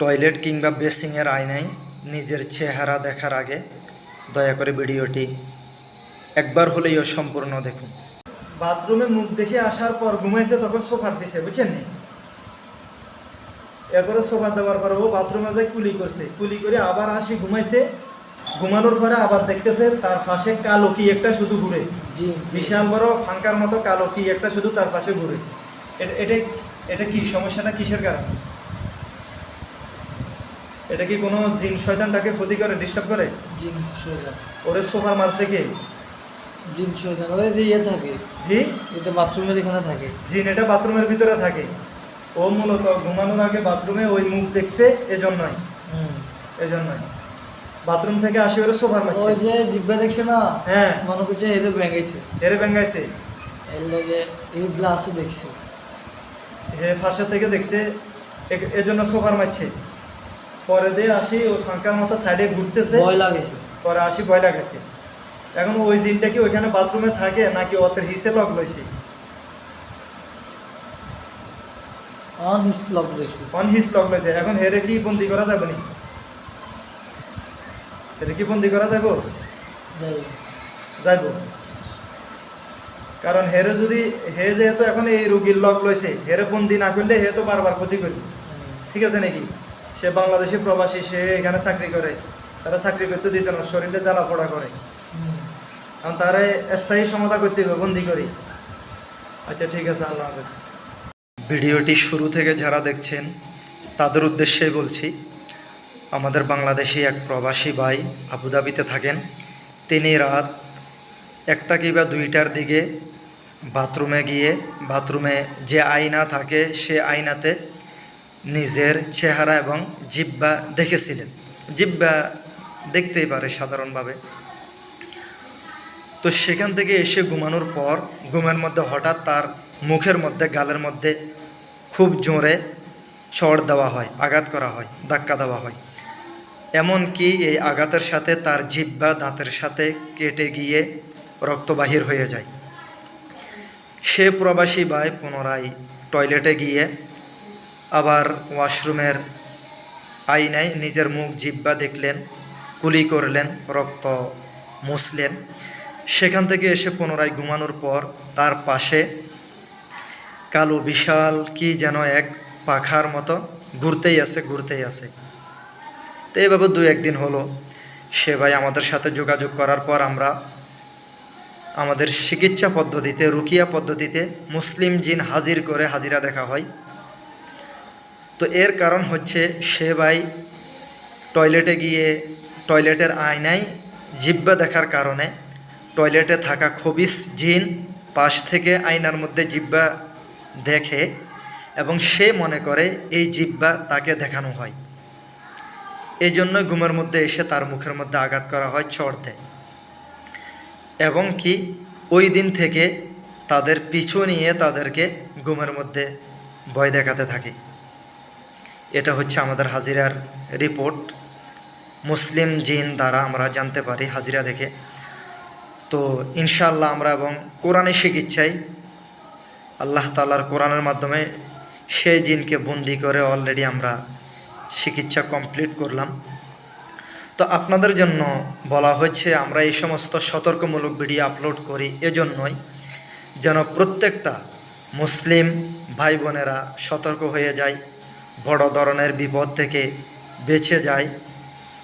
Toilet কিংবা বেসিংয়ের আয়নায় নিজের চেহারা দেখার আগে দয়া করে ভিডিওটি একবার হলেও সম্পূর্ণ দেখুন। বাথরুমে মুখ দেখে আসার পর ঘুমাইছে তখন সোফার দিছে বুঝছেন নি? এরপরে সোফার দেওয়ার পরে ও বাথরুমে যায় কুলি করছে। কুলি করে আবার আসি ঘুমাইছে। ঘুমানোর পরে আবার দেখতেছে তার পাশে কালো কি একটা শুধু ঘুরে। জি বিশাল বড় ফাঙ্কার মতো কালো কি একটা শুধু তার পাশে ঘুরে। এটা এটা কি সমস্যাটা কিসের কারণে? এটা কি কোনো জিন শয়তানটাকে ক্ষতি করে ডিস্টার্ব করে? জিন শয়তান। ওরে সোফার মারছে কে? জিন শয়তান। ওই যে ইয়ে থাকে। জি? এটা বাথরুমের এখানে থাকে। জিন এটা বাথরুমের ভিতরে থাকে। ও মূলত ঘুমানোর আগে বাথরুমে ওই মুখ দেখছে এজন্যই। হুম। এজন্যই। বাথরুম থেকে আসি ওরে সোফার মারছে। ওই যে জিব্বা দেখছে না হ্যাঁ। মনে করছে এর ভেঙেছে। হেরে বেঙ্গাইছে এর লাগে এই গ্লাসও দেখছে। হে ফাঁসের থেকে দেখছে এজন্য সোফার মারছে। পরে দিয়ে আসি ওই ফাঁকার মতো সাইডে ঘুরতেছে। ভয় লাগেছে। পরে আসি ভয় লাগেছে। এখন ওই জিনটা কি ওইখানে বাথরুমে থাকে নাকি ওদের হিসে লইছে? অন দেখছে অন হিস লইছে। এখন হেরে কি বন্দি করা যাবে নি? হেরে কি বন্দি করা যাব যাইব। কারণ হেরে যদি হে যেহেতু এখন এই রুগীর লক লইছে হেরে বন্দি না করলে হে তো বারবার ক্ষতি করবে। ঠিক আছে নাকি? সে বাংলাদেশি প্রবাসী, সে এখানে চাকরি করে। তারা চাকরি করতে দিত না, শরীরে জ্বালা পোড়া করে। কারণ তারা স্থায়ী সমাধা করতে হবে বন্দি করি। আচ্ছা ঠিক আছে, আল্লাহ হাফেজ। ভিডিওটি শুরু থেকে যারা দেখছেন, তাদের উদ্দেশ্যেই বলছি, আমাদের বাংলাদেশি এক প্রবাসী ভাই আবুধাবিতে থাকেন। তিনি রাত একটা কিংবা দুইটার দিকে বাথরুমে গিয়ে, বাথরুমে যে আয়না থাকে, সে আয়নাতে নিজের চেহারা এবং জিব্বা দেখেছিলেন। জিব্বা দেখতেই পারে সাধারণভাবে। তো সেখান থেকে এসে ঘুমানোর পর ঘুমের মধ্যে হঠাৎ তার মুখের মধ্যে, গালের মধ্যে খুব জোরে চড় দেওয়া হয়, আঘাত করা হয়, ধাক্কা দেওয়া হয়। এমনকি এই আঘাতের সাথে তার জিব্বা দাঁতের সাথে কেটে গিয়ে রক্ত বাহির হয়ে যায়। সে প্রবাসী ভাই পুনরায় টয়লেটে গিয়ে আবার ওয়াশরুমের আইনায় নিজের মুখ জিব্বা দেখলেন, কুলি করলেন, রক্ত মুছলেন। সেখান থেকে এসে পুনরায় ঘুমানোর পর তার পাশে কালো বিশাল কি যেন এক পাখার মতো ঘুরতেই আছে ঘুরতেই আছে। তো এইভাবে দু একদিন হলো। সে ভাই আমাদের সাথে যোগাযোগ করার পর আমরা আমাদের চিকিৎসা পদ্ধতিতে, রুকিয়া পদ্ধতিতে মুসলিম জিন হাজির করে হাজিরা দেখা হয়। তো এর কারণ হচ্ছে সে ভাই টয়লেটে গিয়ে টয়লেটের আয়নায় জিব্বা দেখার কারণে টয়লেটে থাকা খবিস জিন পাশ থেকে আয়নার মধ্যে জিব্বা দেখে এবং সে মনে করে এই জিব্বা তাকে দেখানো হয়। এই জন্য ঘুমের মধ্যে এসে তার মুখের মধ্যে আঘাত করা হয় চড় দেয় এবং কি ওই দিন থেকে তাদের পিছু নিয়ে তাদেরকে ঘুমের মধ্যে ভয় দেখাতে থাকে। এটা হচ্ছে আমাদের হাজিরার রিপোর্ট মুসলিম জিন দ্বারা আমরা জানতে পারি হাজিরা দেখে। তো ইনশাআল্লাহ আমরা এবং কোরআনের চিকিৎসায় আল্লাহ তালার কোরআনের মাধ্যমে সেই জিনকে বন্দি করে অলরেডি আমরা চিকিৎসা কমপ্লিট করলাম। তো আপনাদের জন্য বলা হচ্ছে, আমরা এই সমস্ত সতর্কমূলক ভিডিও আপলোড করি এজন্যই যেন প্রত্যেকটা মুসলিম ভাই বোনেরা সতর্ক হয়ে যায়। বড় ধরনের বিপদ থেকে বেঁচে যায়।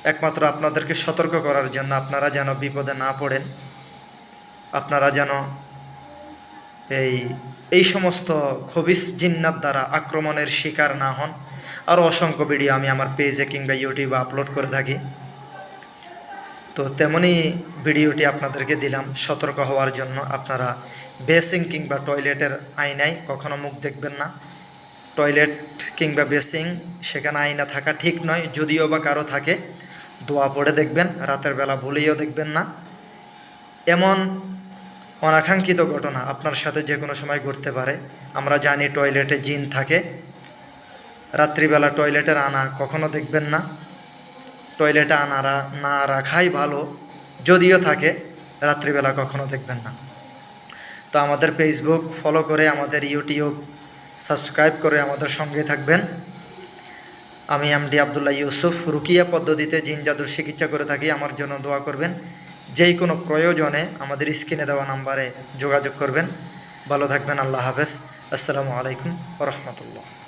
একমাত্র আপনাদেরকে সতর্ক করার জন্য আপনারা যেন বিপদে না পড়েন। আপনারা যেন এই এই সমস্ত খবিস জিন্নাত দ্বারা আক্রমণের শিকার না হন। আরও অসংখ্য ভিডিও আমি আমার পেজে কিংবা ইউটিউবে আপলোড করে থাকি। তো তেমনই ভিডিওটি আপনাদেরকে দিলাম সতর্ক হওয়ার জন্য। আপনারা বেসিং কিংবা টয়লেটের আয়নায় কখনো মুখ দেখবেন না। টয়লেট কিংবা বেসিং সেখানে আয়না থাকা ঠিক নয়, যদিও বা কারও থাকে। দোয়া পড়ে দেখবেন, রাতের বেলা ভুলেও দেখবেন না। এমন অনাকাঙ্ক্ষিত ঘটনা আপনার সাথে যে কোনো সময় ঘটতে পারে। আমরা জানি টয়লেটে জিন থাকে। রাত্রিবেলা টয়লেটের আনা কখনো দেখবেন না। টয়লেটে আনারা না রাখাই ভালো, যদিও থাকে, রাত্রিবেলা কখনো দেখবেন না। তো আমাদের ফেসবুক ফলো করে আমাদের ইউটিউব সাবস্ক্রাইব করে আমাদের সঙ্গে থাকবেন। আমি এমডি আবদুল্লাহ ইউসুফ, রুকিয়া পদ্ধতিতে জিন জাদুর চিকিৎসা করে থাকি। আমার জন্য দোয়া করবেন। যেই কোনো প্রয়োজনে আমাদের স্ক্রিনে দেওয়া নাম্বারে যোগাযোগ করবেন। ভালো থাকবেন, আল্লাহ হাফেজ। আসসালামু আলাইকুম রহমতুল্লাহ।